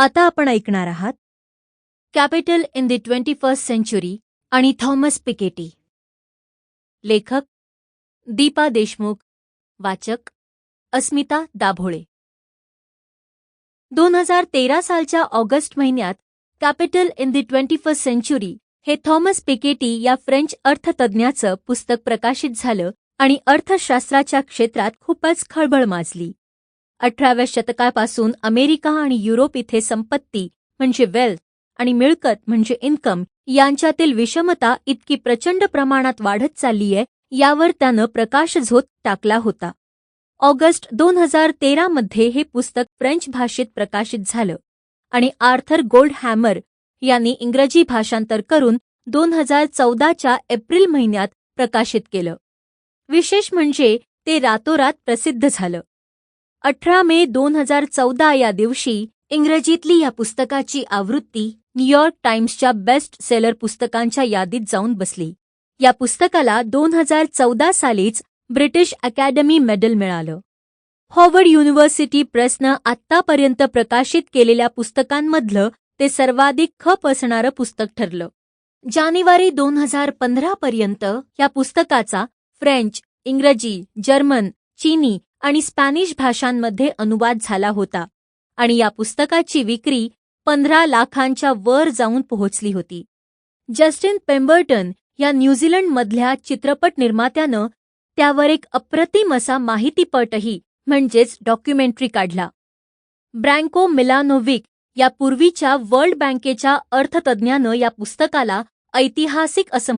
आता आपण ऐकणार आहात capital in the twenty first century आणि थॉमस पिकेटी. लेखक दीपा देशमुख वाचक अस्मिता दाभोळे. दोन हजार तेरा सालच्या ऑगस्ट महिन्यात capital in the twenty first century हे थॉमस पिकेटी या फ्रेंच अर्थतज्ज्ञाचं पुस्तक प्रकाशित झालं आणि अर्थशास्त्राच्या क्षेत्रात खूपच खळबळ माजली. अठराव्या शतकापासून अमेरिका आणि युरोप इथे संपत्ती म्हणजे वेल्थ आणि मिळकत म्हणजे इन्कम यांच्यातील विषमता इतकी प्रचंड प्रमाणात वाढत चाललीय यावर त्यानं प्रकाशझोत टाकला होता. ऑगस्ट दोन हजार तेरामध्ये हे पुस्तक फ्रेंच भाषेत प्रकाशित झालं आणि आर्थर गोल्ड हॅमर यांनी इंग्रजी भाषांतर करून दोन हजार चौदाच्या एप्रिल महिन्यात प्रकाशित केलं. विशेष म्हणजे ते रातोरात प्रसिद्ध झालं. अठरा मे दोन हजार चौदा या दिवशी इंग्रजीतली या पुस्तकाची आवृत्ती न्यूयॉर्क टाइम्सच्या बेस्ट सेलर पुस्तकांच्या यादीत जाऊन बसली. या पुस्तकाला दोन हजार चौदा सालीच ब्रिटिश अकॅडमी मेडल मिळालं. हॉवर्ड युनिव्हर्सिटी प्रेसनं आत्तापर्यंत प्रकाशित केलेल्या पुस्तकांमधलं ते सर्वाधिक खप असणारं पुस्तक ठरलं. जानेवारी दोन हजार पंधरापर्यंत या पुस्तकाचा फ्रेंच इंग्रजी जर्मन चीनी आणि स्पॅनिश भाषांमध्ये अनुवाद झाला होता आणि या पुस्तकाची विक्री पंधरा लाखांच्या वर जाऊन पोहोचली होती. जस्टिन पेम्बर्टन या न्यूझीलंडमधल्या चित्रपट निर्मात्यानं त्यावर एक अप्रतिम असा माहितीपटही म्हणजेच डॉक्युमेंटरी काढला. ब्रँको मिलानोव्हिक या पूर्वीच्या वर्ल्ड बँकेच्या अर्थतज्ज्ञानं या पुस्तकाला ऐतिहासिक असं